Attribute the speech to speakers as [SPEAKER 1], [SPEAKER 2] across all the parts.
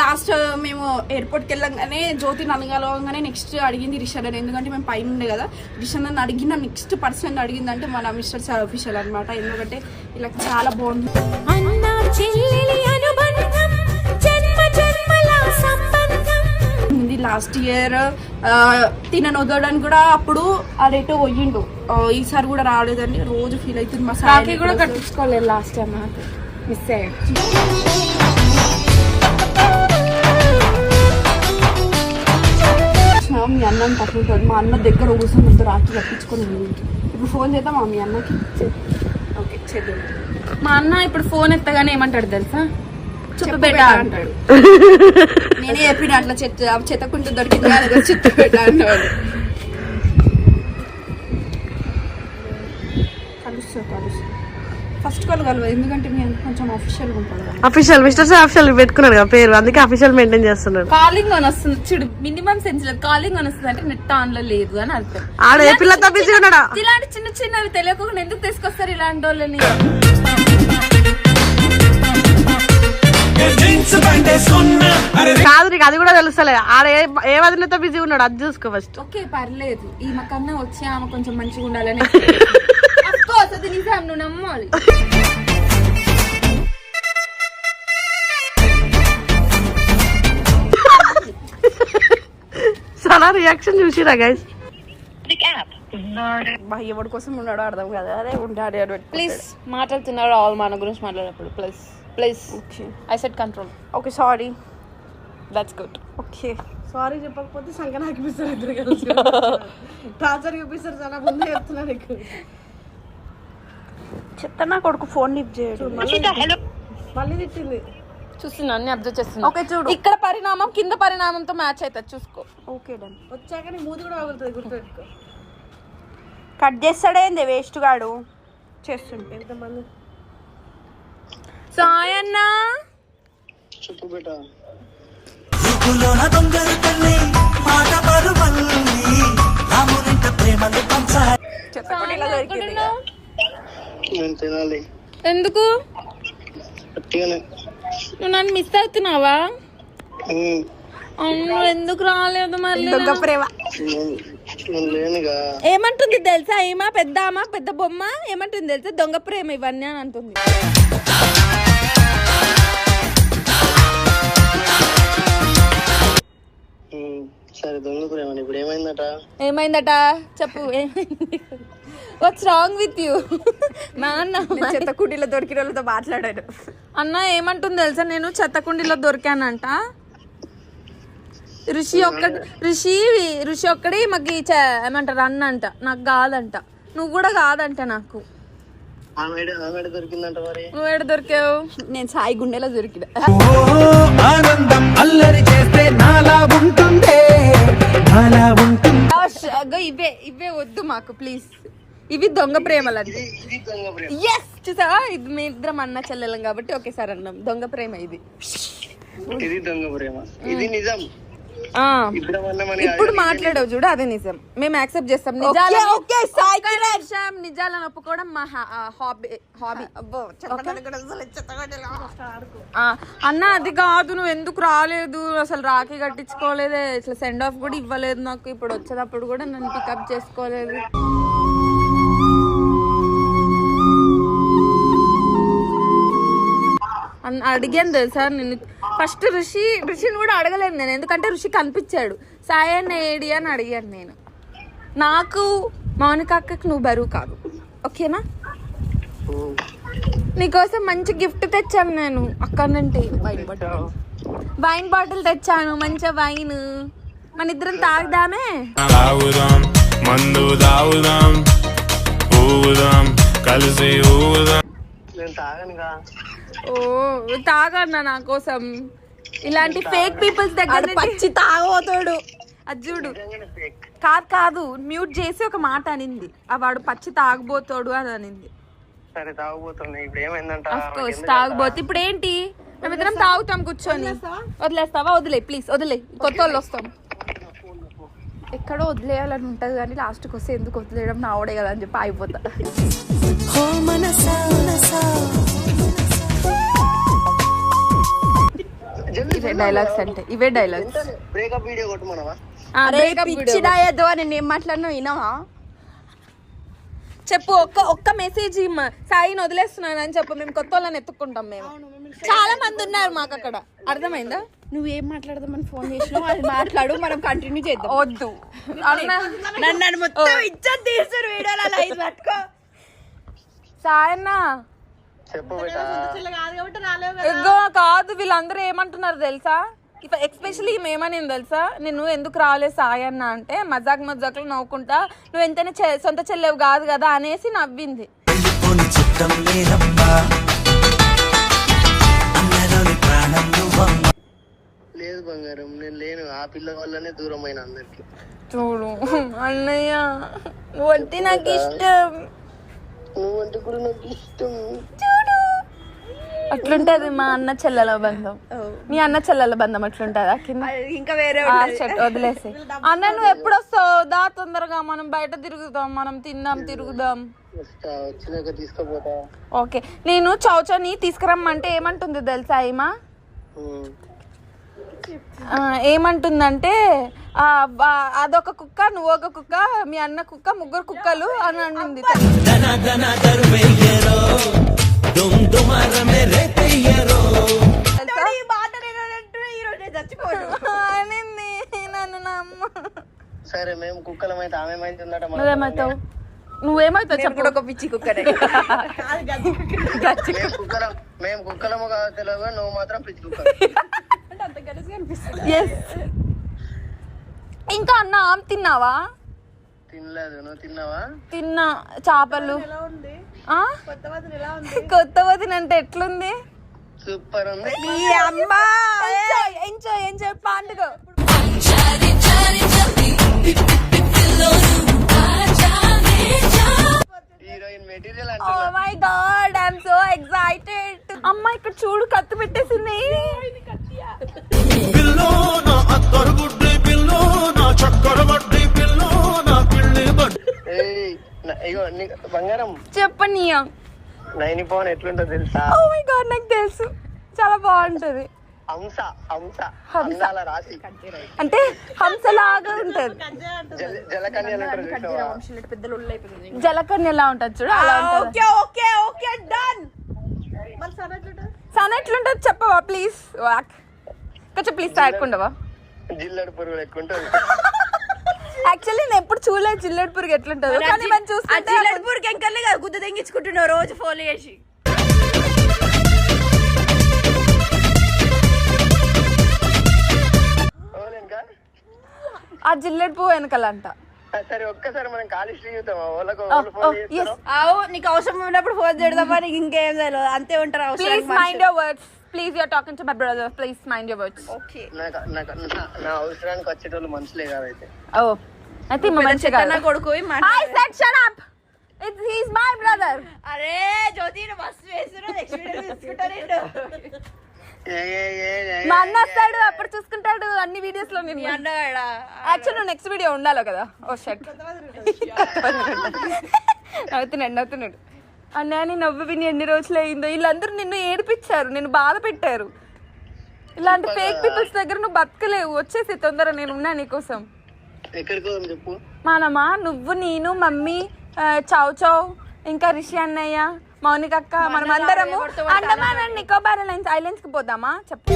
[SPEAKER 1] Last మేము ఎయిర్పోర్ట్కి వెళ్ళంగానే జ్యోతి నన్ను నెక్స్ట్ అడిగింది రిషన్ అని ఎందుకంటే మేము పైన ఉండే కదా. రిషన్ అని అడిగిన నెక్స్ట్ పర్సన్ అడిగిందంటే మన మిస్టర్ సార్ అఫీషియల్ అనమాట ఎందుకంటే ఇలా చాలా బాగుంది. లాస్ట్ ఇయర్ తినను వదలడానికి కూడా అప్పుడు అదేటో పోయిండు. ఈసారి కూడా రాలేదని రోజు ఫీల్ అవుతుంది మా సార్
[SPEAKER 2] కూడా కట్టించుకోలేదు లాస్ట్ టైం మిస్ అయ్యాడు.
[SPEAKER 1] మీ అన్నం తప్పుతుంది మా అన్న దగ్గర కూర్చొని ముందు రాఖీ కట్టించుకొని ఉంది. ఇప్పుడు ఫోన్ చేద్దామా మీ అన్నకి. ఓకే చేద్దాం.
[SPEAKER 2] మా అన్న ఇప్పుడు ఫోన్ ఎత్తగానే ఏమంటాడు తెలుసా? చెప్పు బేటా
[SPEAKER 1] బేటా
[SPEAKER 2] అంటాడు.
[SPEAKER 1] నేనే చెప్పిన అట్లా చెత్త చెత్తకుంటూ దొరికింది చెత్త పెట్ట అన్నాడు కలుస్తా కలుస్తా ఫస్ట్ కాల్ కలవదు ఎందుకంటే మేము కొంచెం అఫీషియల్గా ఉంటాడు కదా.
[SPEAKER 3] అఫీషియల్ మిస్టర్ సార్ అఫీషియల్ పెట్టుకున్నాడు కదా పేరు అందుకే అఫీషియల్ మెయింటైన్ చేస్తున్నాడు.
[SPEAKER 2] కాలింగ్ అని వస్తుంది. చూడు మినిమం సెన్స్ లేదు. కాలింగ్ అని వస్తుంది అంటే నెట్ ఆన్లో లేదు అని అర్థం.
[SPEAKER 3] ఆడ ఏ పిల్లతో బిజీ ఉన్నాడా?
[SPEAKER 2] ఇలాంటి చిన్న చిన్నవి తెలియకుండా ఎందుకు తీసుకొస్తారు ఇలాంటి వాళ్ళని
[SPEAKER 3] కాదు నీకు అది కూడా తెలుస్తలే. ఆడ ఏ వదినతో బిజీ ఉన్నాడు అది చూసుకో ఫస్ట్
[SPEAKER 2] ఓకే పర్లేదు. ఈమె కన్నా వచ్చి ఆమె కొంచెం మంచిగా ఉండాలని అది నిజం నువ్వు నమ్మాలి
[SPEAKER 3] చాలా రియాక్షన్ చూసిరా గైస్
[SPEAKER 1] ఎవరి కోసం ఉన్నాడో అర్థం కదా. అదే ఉంటాడు.
[SPEAKER 2] ప్లీజ్ మాట్లాడుతున్నారు ఆల్ మన గురించి మాట్లాడేప్పుడు please please
[SPEAKER 1] okay
[SPEAKER 2] I set control
[SPEAKER 1] okay sorry
[SPEAKER 2] that's good
[SPEAKER 1] okay
[SPEAKER 3] sorry చెప్పకపోతే సంఖ్య చూపిస్తారు ఇద్దరు కలిసి. టార్చర్ చూపిస్తారు చాలా ముందే చెప్తున్నారు నీకు.
[SPEAKER 1] చెత్త నా కొడుకు ఫోన్ లిఫ్ట్ చేయడు.
[SPEAKER 3] మళ్ళీ తిట్టింది.
[SPEAKER 2] చూస్తున్నా అన్ని అబ్జర్వ్ చేస్తున్నా.
[SPEAKER 1] ఓకే చూడు.
[SPEAKER 2] ఇక్కడ పరిణామం కింద పరిణామంతో మ్యాచ్ అవుతుంది చూసుకో.
[SPEAKER 1] Okay done.
[SPEAKER 3] వచ్చాక నీ మూతి కూడా పగులుతుంది గుర్తుపెట్టుకో.
[SPEAKER 1] కట్ చేస్తాడేంది వేస్ట్ గాడు? చేస్తుంటే.
[SPEAKER 3] ఎంతమంది?
[SPEAKER 2] సాయ్ అన్నా
[SPEAKER 4] చెప్పు బేట
[SPEAKER 5] ఊపులోన దొంగలు తల్లి మాట పరువల్లి రామునింట ప్రేమలు పంచాలి.
[SPEAKER 4] నేను తినాలి
[SPEAKER 2] ఎందుకు? నువ్వు నన్ను మిస్ అవుతున్నావా? అవును ఎందుకు రాలేదు మళ్ళీ
[SPEAKER 1] దొంగ ప్రేమ.
[SPEAKER 2] ఏమంటుంది తెలుసా? ఏమా పెద్ద ఆమా పెద్ద బొమ్మ? ఏమంటుంది తెలుసా? దొంగ ప్రేమ ఇవన్నీ అని అంటుంది.
[SPEAKER 4] సరే ఇప్పుడు ఏమైందట?
[SPEAKER 2] ఏమైందట? చెప్పు ఏమైంది? వాట్స్ రాంగ్ విత్ యూ మా అన్న
[SPEAKER 1] చెత్త కుటీలో దొరికిన వాళ్ళతో మాట్లాడాడు.
[SPEAKER 2] అన్న ఏమంటుంది తెలుసా? నేను చెత్తకుండీలో దొరికానంట. ఋషి ఒక్కడి ఋషి ఋషి ఒక్కడి మాకు ఈ చ- ఏమంటారు అన్న అంట నాకు కాదంట. నువ్వు కూడా కాదంట నాకు
[SPEAKER 4] ఆమె ఆమె దొరికిందంట మరి
[SPEAKER 2] నువ్వు ఎక్కడ దొరికావు?
[SPEAKER 1] నేను సాయి గుండెలో దొరికిన.
[SPEAKER 5] ఆనందం అల్లరి చేస్తే నాలా ఉంటుంది నాలా ఉంటుంది.
[SPEAKER 2] అగ్గో ఇవే ఇవే వద్దు మాకు ప్లీజ్ ఇవి దొంగ ప్రేమలు అంటే
[SPEAKER 4] ఇది దొంగ ప్రేమ.
[SPEAKER 2] ఎస్ చూసావా? ఇది మీ ఇద్దరం అన్న చెల్లెలం కాబట్టి ఒకేసారి అన్నాం. దొంగ ప్రేమ ఇది.
[SPEAKER 4] ఇది దొంగ ప్రేమ. ఇది నిజం.
[SPEAKER 2] ఇప్పుడు మాట్లాడవు చూడు అదే నిజం. మేము యాక్సెప్ట్ చేస్తాం. నిమిషం, నిజాలను ఒప్పుకోవడం మా హాబీ హాబీ అన్న అది కాదు నువ్వు ఎందుకు రాలేదు? అసలు రాఖీ కట్టించుకోలేదే. ఇట్లా సెండ్ ఆఫ్ కూడా ఇవ్వలేదు నాకు. ఇప్పుడు వచ్చేటప్పుడు కూడా నన్ను పికప్ చేసుకోలేదు. అన్న- అడిగాను తెలుసా? నేను ఫస్ట్ ఋషి ఋషిని కూడా అడగలేదు నేను. ఎందుకంటే ఋషి కనిపించాడు. సాయి అన్న ఏడి అని అడిగాను నేను. నాకు మౌనిక అక్కకి నువ్వు బరువు కాదు. ఓకేనా? నీకోసం మంచి గిఫ్ట్ తెచ్చాను నేను. అక్కడ నుండి వైన్ బాటిల్ వైన్ బాటిల్ తెచ్చాను. మంచి వైన్. మన ఇద్దరం తాగుదామే.
[SPEAKER 6] తాగుదాం మందు తాగుదాం కలిసి
[SPEAKER 4] నేను తాగనుగా.
[SPEAKER 2] ఓ తాగన్నా నా కోసం. ఇలాంటి ఫేక్ పీపుల్స్ దగ్గర
[SPEAKER 1] పచ్చి తాగబోతాడు.
[SPEAKER 2] అది చూడు. కాదు కాదు మ్యూట్ చేసి ఒక మాట అనింది. ఆ వాడు పచ్చి తాగబోతాడు అని అనింది.
[SPEAKER 4] సరే తాగబోతున్నా ఇప్పుడు ఏమైందంట?
[SPEAKER 2] తాగబోతే. ఇప్పుడు ఏంటి మేమిద్దరం తాగుతాం కూర్చొని. వదిలేస్తావా? వదిలే ప్లీజ్ వదిలే. కొత్త వాళ్ళు వస్తాం. ఎక్కడో వదిలేయాలని ఉంటది కానీ లాస్ట్కి వస్తే ఎందుకు వదిలేయడం? నా ఆవిడే కదా అని చెప్పి అయిపోతా డైలాగ్స్ అంటే. ఇవే డైలాగ్స్
[SPEAKER 4] బ్రేకప్ వీడియో కొట్టమనవా?
[SPEAKER 1] అరే పిచ్చినాయద్దు అని నేను మాట్లాడినా వినవా?
[SPEAKER 2] చెప్పు ఒక్క ఒక్క మెసేజ్ ఇమ్మ. సాయిని వదిలేస్తున్నాను అని చెప్పు. మేము కొత్త వాళ్ళని ఎత్తుకుంటాం మేము. చాలా మంది ఉన్నారు మాకు అక్కడ. అర్థమైందా?
[SPEAKER 1] నువ్వేం మాట్లాడదామని ఫోన్ చేసినావు? అది మాట్లాడు మనం కంటిన్యూ చేద్దాం.
[SPEAKER 2] వద్దు. అన్న
[SPEAKER 1] నన్ను మొత్తం వీడియోలో అలా పట్టుకో.
[SPEAKER 2] సాయన్న
[SPEAKER 3] కాదు కాబట్టి రాలేవు కదా.
[SPEAKER 2] ఎగ్గో కాదు వీళ్ళందరూ ఏమంటున్నారు తెలుసా? ఎక్స్పెషల్లీ ఏమనేది తెలుసా? నేను ఎందుకు రాలే సాయి అన్న అంటే మజాక్ మజాక్లో నవ్వుకుంటా నువ్వు ఎంతైనా సొంత చెల్లెవు కాదు కదా అనేసి నవ్వింది.
[SPEAKER 4] లేదు బంగారం నేను లేను. ఆ పిల్ల వల్లనే దూరం అయిన అందరికి.
[SPEAKER 2] చూడు అన్నయ్య నువ్వు అంటే నాకు ఇష్టం.
[SPEAKER 4] నువ్వంటే కూడా నాకు ఇష్టం.
[SPEAKER 2] అట్లుంటది మా అన్న చెల్లెల బంధం. మీ అన్న చెల్లెల బంధం అట్లుంటదా కింద?
[SPEAKER 1] ఇంకా వేరే
[SPEAKER 2] వదిలేసి అన్న నువ్వు ఎప్పుడు వస్తావు దా తొందరగా మనం బయట తిరుగుదాం మనం తిందాం తిరుగుదాం. ఓకే. నేను చౌచని తీసుకురమ్మంటే ఏమంటుంది తెలుసా. ఆ, ఏమంటుందంటే అదొక కుక్క నువ్వు ఒక కుక్క మీ అన్న కుక్క ముగ్గురు కుక్కలు అని అనింది. నువ్వేమవుతావు నువ్వేమవుతావు చెప్పు.
[SPEAKER 1] ఒక పిచ్చి కుక్కనే.
[SPEAKER 4] మేము కుక్కలం. మేము కుక్కలము కాదు తెలియదు నువ్వు మాత్రం పిచ్చి కుక్క.
[SPEAKER 2] ఎస్ ఇంకా అన్న ఆమె తిన్నావా?
[SPEAKER 4] తినలేదు. నువ్వు తిన్నావా?
[SPEAKER 2] తిన్నా. చేపలు.
[SPEAKER 3] ఎలా ఉంది?
[SPEAKER 2] ఆ?
[SPEAKER 3] కొత్త వదిన ఎలా ఉంది?
[SPEAKER 2] కొత్త వదిన అంటే ఎట్లుంది?
[SPEAKER 4] సూపర్ ఉంది.
[SPEAKER 1] అమ్మా.
[SPEAKER 2] ఎంజాయ్ ఎంజాయ్ ఎంజాయ్ పండుగ. ఓ my God I'm so excited అమ్మ ఇక్కడ చూడు కత్తి పెట్టేసింది.
[SPEAKER 4] బంగారం.
[SPEAKER 2] చెప్పనీయ?
[SPEAKER 4] నైని ఎట్లుంటుందో తెలుసా?
[SPEAKER 2] ఓ మై గాడ్ నాకు తెలుసు. చాలా బాగుంటది.
[SPEAKER 4] హంస హంస అందాల రాశి.
[SPEAKER 2] అంటే హంసలాగా ఉంటది. జలకన్య ఎలా ఉంటది చూడు
[SPEAKER 1] ఓకే ఓకే ఓకే డన్.
[SPEAKER 2] సన ఎట్లుంటది చెప్పవా ప్లీజ్? వాక్. కొంచెం ప్లీజ్ తాడకుండవా
[SPEAKER 4] జిల్లెడు పురుగులు ఎక్కువ ఉంటుంది
[SPEAKER 2] యాక్చువల్లీ నేను ఎప్పుడు చూడలేదు జిల్లెడ్ పురుగు ఎట్లుంటుందో కానీ మనం చూస్తుంటే
[SPEAKER 1] జిల్లెడ్పూర్కి ఎంకర్లే కదా గుద్ద తెంగించుకుంటున్నావు రోజు ఫోన్ చేసి.
[SPEAKER 2] ఆ జిల్లెడ్ పువ్వు వెనకాలంట.
[SPEAKER 4] సరే ఒక్కసారి మనం
[SPEAKER 1] నీకు అవసరం ఉన్నప్పుడు ఫోన్ చేయడమా నీకు ఇంకేం తెలియదు అంతే ఉంటారు
[SPEAKER 2] ప్లీజ్
[SPEAKER 1] అవసరం
[SPEAKER 2] mind your words please you're talking to my brother please mind your words
[SPEAKER 1] okay
[SPEAKER 4] నాకు నాకు నా- నా అవసరానికి వచ్చేటోళ్ళు మనుషులే కాదైతే.
[SPEAKER 2] ఓ అయితే మంచిగా
[SPEAKER 1] నా కొడుకు పోయి
[SPEAKER 2] ఐ
[SPEAKER 1] మాట్లాడు.
[SPEAKER 2] Said shut up it's he's my brother
[SPEAKER 1] అరే జ్యోతి నువ్వు మస్తు తీసుకుంటా నేను.
[SPEAKER 2] మా అన్న వస్తాడు అప్పుడు చూసుకుంటాడు అన్ని వీడియోస్లో నేను
[SPEAKER 1] అన్నగాడా
[SPEAKER 2] యాక్చువల్ నువ్వు నెక్స్ట్ వీడియో ఉండాలి కదా. ఓ షట్ నవ్వుతున్నాడు నవ్వుతున్నాడు. అన్నయ్య నీ నవ్వు విని ఎన్ని రోజులు అయిందో. వీళ్ళందరూ నిన్ను ఏడిపించారు నిన్ను బాధ పెట్టారు. ఇలాంటి ఫేక్ పీపుల్స్ దగ్గర నువ్వు బతకలేవు. వచ్చేసి తొందర నేను ఉన్నా నీకోసం.
[SPEAKER 4] ఎక్కడికి పోదాం చెప్పు
[SPEAKER 2] మనమా నువ్వు నేను మమ్మీ ఆ, చౌ చౌ ఇంకా రిషి అన్నయ్య మౌనిక అక్క మనం అందరము అండమాన్ అండ్ నికోబార్ ఐలాండ్స్ ఐలాండ్స్కి పోదామా? చెప్పు.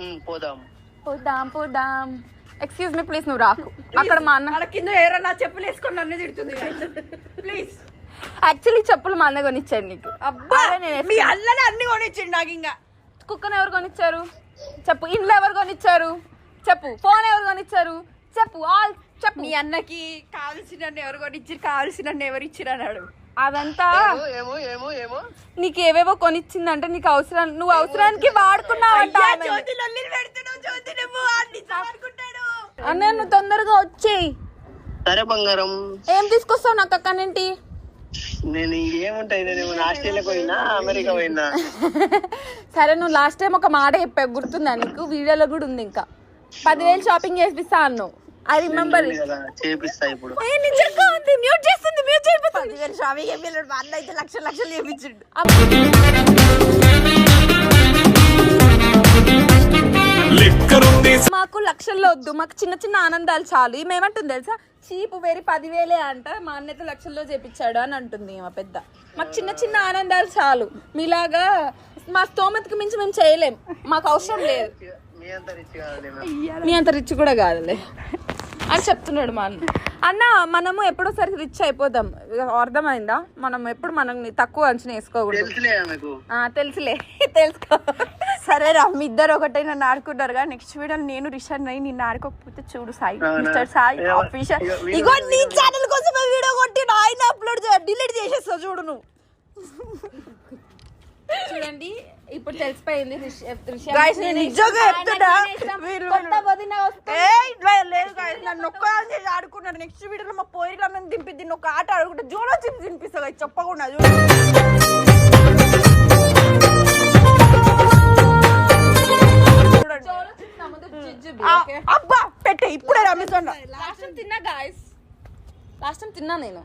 [SPEAKER 4] ఉమ్, పోదాం.
[SPEAKER 2] పోదాం పోదాం. ఎక్స్క్యూజ్ మీ ప్లీజ్ నువ్వు రాకు. అక్కడ మా అన్న
[SPEAKER 1] అక్కడ కింద ఎవరన్నా చెప్పులు వేసుకొని నన్ను తిడుతుంది ప్లీజ్
[SPEAKER 2] యాక్చువల్లీ చెప్పులు మా అన్న కొనిచ్చాడు నీకు.
[SPEAKER 1] అబ్బా మీ అల్లనే అన్ని కొనిచ్చిండు నాకు ఇంకా.
[SPEAKER 2] కుక్కను ఎవరు కొనిచ్చారు? చెప్పు ఇంట్లో ఎవరు కొనిచ్చారు? చెప్పు ఫోన్ ఎవరు కొనిచ్చారు? చెప్పు ఆల్ చెప్పు
[SPEAKER 1] మీ అన్నకి కావాల్సిన ఎవరు కొనిచ్చారు కావాల్సిన ఎవరు ఇచ్చిరు అన్నాడు.
[SPEAKER 2] అదంతా
[SPEAKER 4] ఏమో ఏమో ఏమో ఏమో.
[SPEAKER 2] నీకు ఏవేవో కొనిచ్చిందంటే నీకు అవసరం నువ్వు అవసరానికి వాడుకున్నావంట
[SPEAKER 1] అన్ని
[SPEAKER 2] అన్నయ్య నువ్వు తొందరగా వచ్చేయి
[SPEAKER 4] సరే బంగారం.
[SPEAKER 2] ఏం తీసుకొస్తావు నాకు అక్కనేంటి
[SPEAKER 4] నేను ఏముంటాయి నేను పోయినా అమెరికా పోయినా.
[SPEAKER 2] సరే నువ్వు లాస్ట్ టైం ఒక మాట చెప్పావు గుర్తుందా నీకు? వీడియోలో కూడా ఉంది ఇంకా. పదివేలు షాపింగ్ చేపిస్తా అన్నావు. ఐ రిమెంబర్
[SPEAKER 4] ఉంది కదా చేపిస్తా ఇప్పుడు.
[SPEAKER 2] ఏ నిజంగా ఉంది. మ్యూట్ చేస్తుంది మ్యూట్ చేయిపోతుంది.
[SPEAKER 3] అన్న అయితే లక్షలు లక్షలు చేపించిండు.
[SPEAKER 2] మాకు లక్షల్లో వద్దు మాకు చిన్న చిన్న ఆనందాలు చాలు. ఏమంటుంది తెలుసా? చీపు వేరి పదివేలే అంట మా అన్నైతే లక్షల్లో చేపించాడు అని అంటుంది మా పెద్ద. మాకు చిన్న చిన్న ఆనందాలు చాలు. మీలాగా మా స్తోమతకి మించి మేము చేయలేం. మాకు అవసరం లేదు.
[SPEAKER 4] మీ అంత రిచ్ కాదులే మేము.
[SPEAKER 2] నీ అంత రిచ్ కూడా కాదులే. అని చెప్తున్నాడు మా అన్న. అన్న మనము ఎప్పుడోసారి రిచ్ అయిపోదాం. అర్థమైందా? మనం ఎప్పుడు మనల్ని తక్కువ అంచనా వేసుకోకూడదు.
[SPEAKER 4] తెలుసులే ఆమెకు.
[SPEAKER 2] ఆ, తెలుసులే. తెలుసుకో.
[SPEAKER 1] సరే రా మీ ఇద్దరు ఒకటే నన్ను ఆడుకుంటారు కదా నెక్స్ట్ వీడియో నేను రిషర్ అయ్యి నిన్ను ఆడుకోకపోతే చూడు సాయి? మిస్టర్ సాయి ఆఫీషియల్ ఇగో నీ ఛానల్ కోసం వీడియో కొట్టి ఆయన అప్లోడ్ డిలీట్ చేసేస్తా చూడు నువ్వు.
[SPEAKER 2] చూడండి ఇప్పుడు తెలిసిపోయింది
[SPEAKER 1] లేదు. నన్ను ఒక్కదాన్ని చేసి ఆడుకున్నాడు నెక్స్ట్ వీడియోలో మా పోయిలో నన్ను దింపి దీన్ని ఒక ఆట ఆడుకుంటే జోలో చిప్స్ తినిపిస్తా. చెప్పకుండా? అబ్బా పెట్టే ఇప్పుడే రమ్మేస్తున్నా
[SPEAKER 2] లాస్ట్ టైం తిన్నా గాయస్ లాస్ట్ టైం తిన్నా నేను.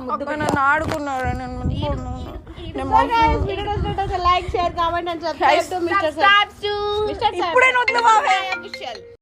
[SPEAKER 2] ముద్దు
[SPEAKER 1] అక్క నన్ను ఆడుకున్నాడు నేను
[SPEAKER 3] లైక్ షేర్ కామెంట్
[SPEAKER 1] ఇప్పుడే